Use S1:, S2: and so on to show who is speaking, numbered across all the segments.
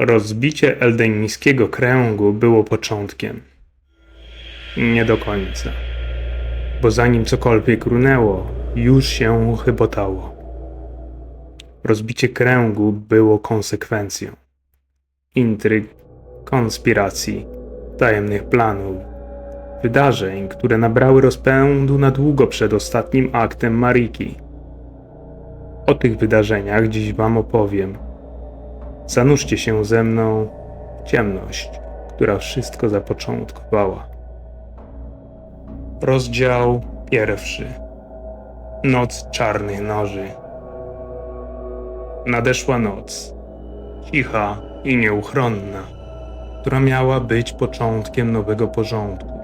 S1: Rozbicie eldeńskiego kręgu było początkiem. Nie do końca. Bo zanim cokolwiek runęło, już się chybotało. Rozbicie kręgu było konsekwencją. Intryg, konspiracji, tajemnych planów, wydarzeń, które nabrały rozpędu na długo przed ostatnim aktem Mariki. O tych wydarzeniach dziś Wam opowiem. Zanurzcie się ze mną w ciemność, która wszystko zapoczątkowała. Rozdział pierwszy. Noc czarnych noży. Nadeszła noc, cicha i nieuchronna, która miała być początkiem nowego porządku.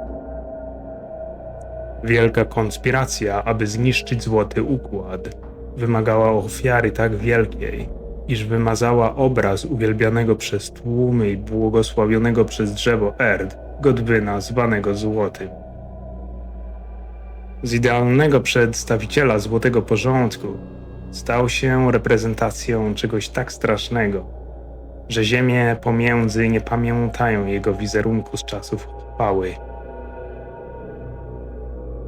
S1: Wielka konspiracja, aby zniszczyć złoty układ, wymagała ofiary tak wielkiej, iż wymazała obraz uwielbianego przez tłumy i błogosławionego przez drzewo Erd, Godwyna zwanego Złotym. Z idealnego przedstawiciela złotego porządku stał się reprezentacją czegoś tak strasznego, że ziemie pomiędzy nie pamiętają jego wizerunku z czasów chwały.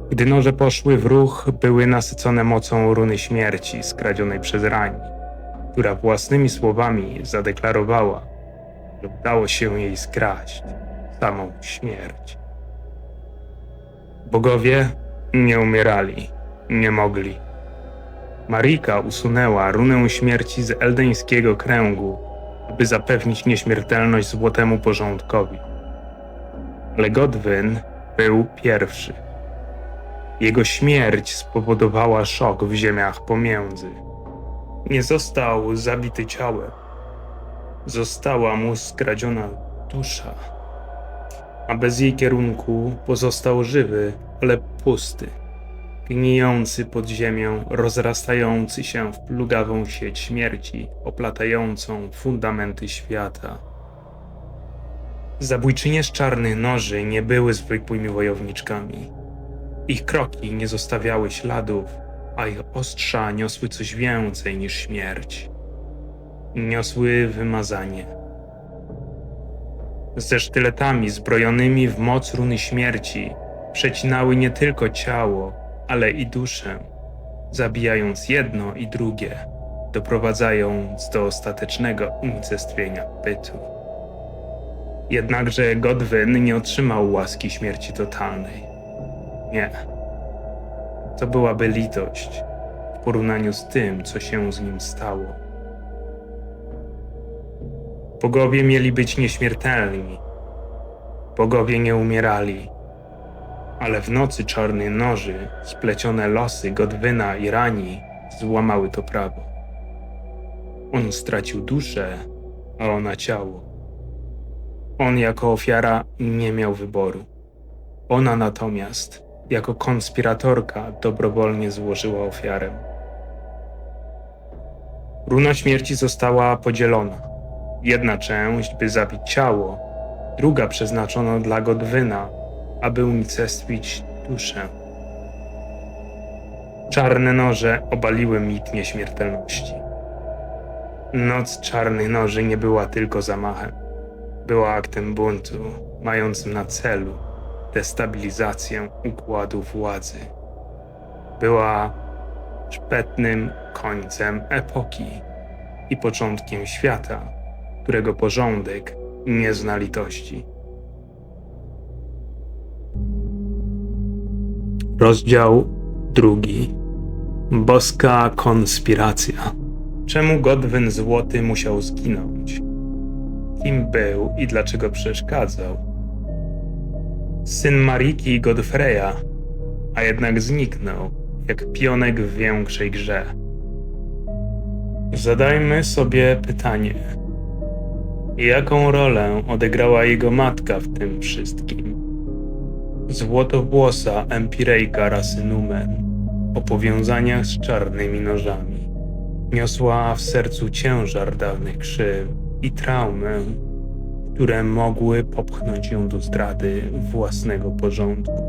S1: Gdy noże poszły w ruch, były nasycone mocą runy śmierci skradzionej przez Rani, która własnymi słowami zadeklarowała, że udało się jej skraść samą śmierć. Bogowie nie umierali, nie mogli. Marika usunęła runę śmierci z eldeńskiego kręgu, aby zapewnić nieśmiertelność złotemu porządkowi. Ale Godwyn był pierwszy. Jego śmierć spowodowała szok w ziemiach pomiędzy. Nie został zabity ciałem. Została mu skradziona dusza. A bez jej kierunku pozostał żywy, ale pusty. Gnijący pod ziemią, rozrastający się w plugawą sieć śmierci, oplatającą fundamenty świata. Zabójczynie z czarnych noży nie były zwykłymi wojowniczkami. Ich kroki nie zostawiały śladów, a ich ostrza niosły coś więcej niż śmierć. Niosły wymazanie. Ze sztyletami zbrojonymi w moc runy śmierci przecinały nie tylko ciało, ale i duszę, zabijając jedno i drugie, doprowadzając do ostatecznego unicestwienia bytu. Jednakże Godwyn nie otrzymał łaski śmierci totalnej. Nie. To byłaby litość w porównaniu z tym, co się z nim stało. Bogowie mieli być nieśmiertelni. Bogowie nie umierali. Ale w nocy czarnej noży splecione losy Godwyna i Rani złamały to prawo. On stracił duszę, a ona ciało. On jako ofiara nie miał wyboru. Ona natomiast jako konspiratorka dobrowolnie złożyła ofiarę. Runa śmierci została podzielona. Jedna część, by zabić ciało, druga przeznaczona dla Godwyna, aby unicestwić duszę. Czarne noże obaliły mit nieśmiertelności. Noc czarnych noży nie była tylko zamachem. Była aktem buntu, mającym na celu destabilizację układu władzy. Była szpetnym końcem epoki i początkiem świata, którego porządek nie zna litości. Rozdział drugi. Boska konspiracja. Czemu Godwyn Złoty musiał zginąć? Kim był i dlaczego przeszkadzał? Syn Mariki i Godfreya, a jednak zniknął, jak pionek w większej grze. Zadajmy sobie pytanie. Jaką rolę odegrała jego matka w tym wszystkim? Złotowłosa empirejka rasy Numen o powiązaniach z czarnymi nożami. Niosła w sercu ciężar dawnych krzyw i traumę, które mogły popchnąć ją do zdrady własnego porządku,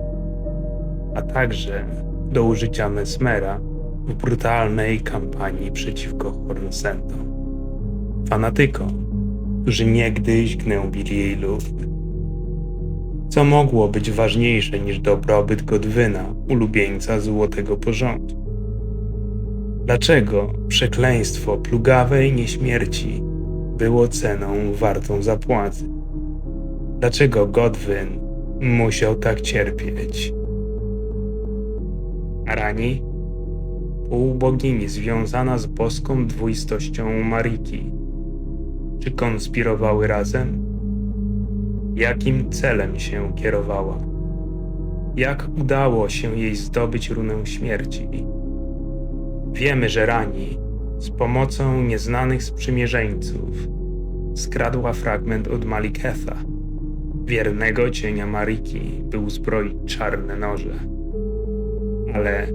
S1: a także do użycia Mesmera w brutalnej kampanii przeciwko Hornsentom. Fanatykom, którzy niegdyś gnębili jej lud. Co mogło być ważniejsze niż dobrobyt Godwyna, ulubieńca złotego porządku? Dlaczego przekleństwo plugawej nieśmierci było ceną wartą zapłaty? Dlaczego Godwyn musiał tak cierpieć? Rani, półbogini związana z boską dwuistością Mariki, czy konspirowały razem? Jakim celem się kierowała? Jak udało się jej zdobyć runę śmierci? Wiemy, że Rani z pomocą nieznanych sprzymierzeńców skradła fragment od Maliketha, wiernego cienia Mariki, by uzbroić czarne noże. Ale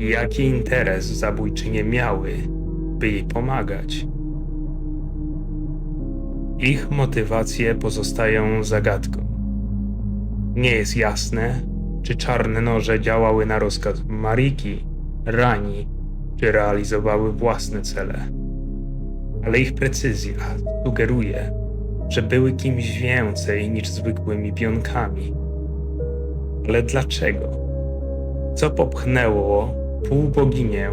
S1: jaki interes zabójczynie miały, by jej pomagać? Ich motywacje pozostają zagadką. Nie jest jasne, czy czarne noże działały na rozkaz Mariki, Rani, czy realizowały własne cele. Ale ich precyzja sugeruje, że były kimś więcej niż zwykłymi pionkami. Ale dlaczego? Co popchnęło półboginię,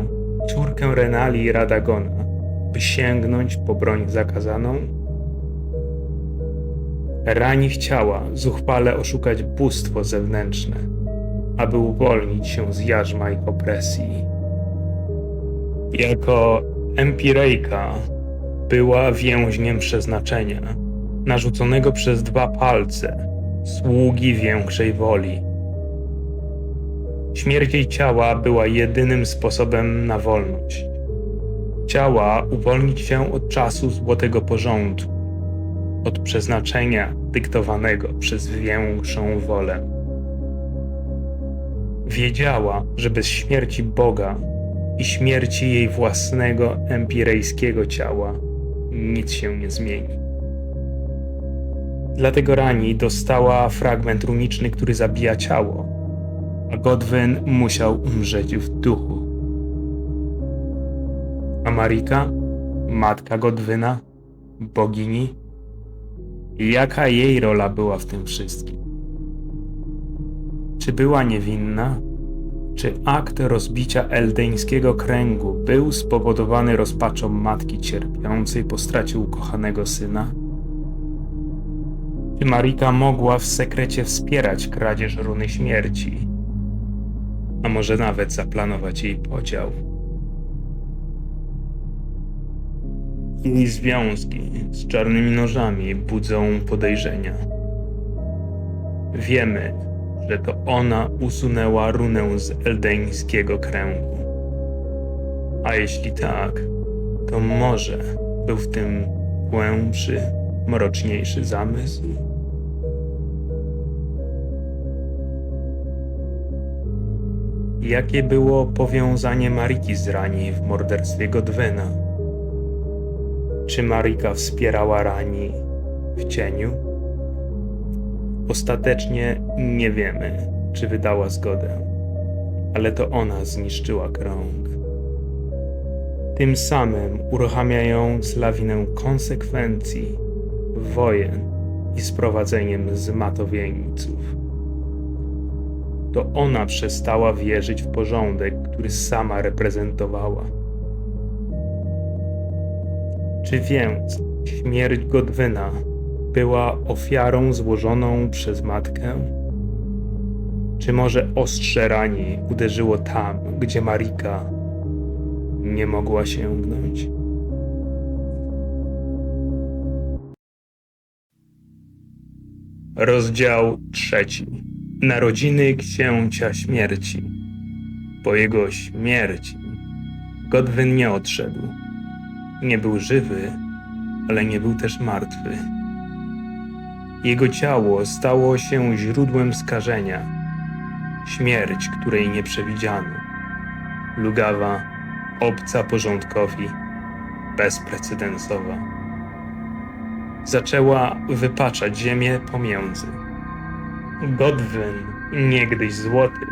S1: córkę Renali i Radagona, by sięgnąć po broń zakazaną? Rani chciała zuchwale oszukać bóstwo zewnętrzne, aby uwolnić się z jarzma ich opresji. Jako empirejka była więźniem przeznaczenia, narzuconego przez dwa palce, sługi większej woli. Śmierć jej ciała była jedynym sposobem na wolność. Chciała uwolnić się od czasu złotego porządku, od przeznaczenia dyktowanego przez większą wolę. Wiedziała, że bez śmierci Boga i śmierci jej własnego empirejskiego ciała nic się nie zmieni. Dlatego Rani dostała fragment runiczny, który zabija ciało, a Godwyn musiał umrzeć w duchu. A Marika, matka Godwyna, bogini, jaka jej rola była w tym wszystkim? Czy była niewinna? Czy akt rozbicia eldeńskiego kręgu był spowodowany rozpaczą matki cierpiącej po stracie ukochanego syna? Czy Marika mogła w sekrecie wspierać kradzież runy śmierci? A może nawet zaplanować jej podział? Jej związki z czarnymi nożami budzą podejrzenia. Wiemy, że to ona usunęła runę z eldeńskiego kręgu. A jeśli tak, to może był w tym głębszy, mroczniejszy zamysł? Jakie było powiązanie Mariki z Rani w morderstwie Godwena? Czy Marika wspierała Rani w cieniu? Ostatecznie nie wiemy, czy wydała zgodę, ale to ona zniszczyła krąg. Tym samym uruchamiając lawinę konsekwencji, wojen i sprowadzeniem zmatowieńców. To ona przestała wierzyć w porządek, który sama reprezentowała. Czy więc śmierć Godwyna była ofiarą złożoną przez matkę? Czy może ostrze rani uderzyło tam, gdzie Marika nie mogła sięgnąć? Rozdział trzeci. Narodziny księcia śmierci. Po jego śmierci Godwyn nie odszedł. Nie był żywy, ale nie był też martwy. Jego ciało stało się źródłem skażenia, śmierć, której nie przewidziano. Lugawa, obca porządkowi, bezprecedensowa. Zaczęła wypaczać ziemię pomiędzy. Godwyn, niegdyś złoty,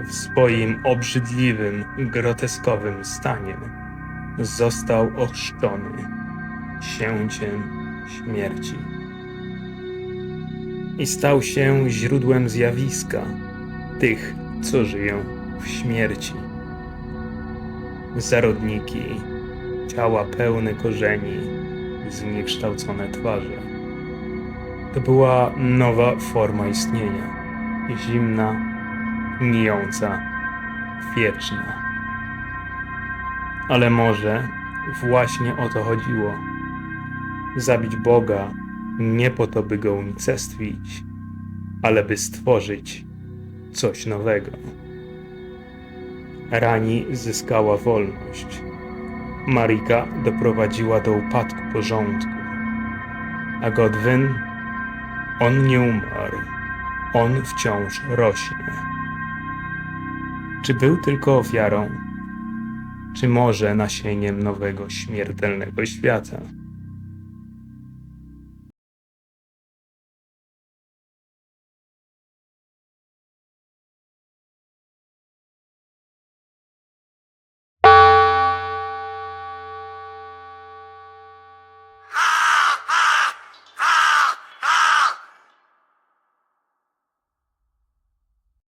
S1: w swoim obrzydliwym, groteskowym stanie, został ochrzczony sięciem śmierci. I stał się źródłem zjawiska tych, co żyją w śmierci. Zarodniki, ciała pełne korzeni, zniekształcone twarze. To była nowa forma istnienia, zimna, gnijąca, wieczna. Ale może właśnie o to chodziło. Zabić Boga nie po to, by go unicestwić, ale by stworzyć coś nowego. Rani zyskała wolność. Marika doprowadziła do upadku porządku. A Godwyn, on nie umarł. On wciąż rośnie. Czy był tylko ofiarą? Czy może nasieniem nowego śmiertelnego świata?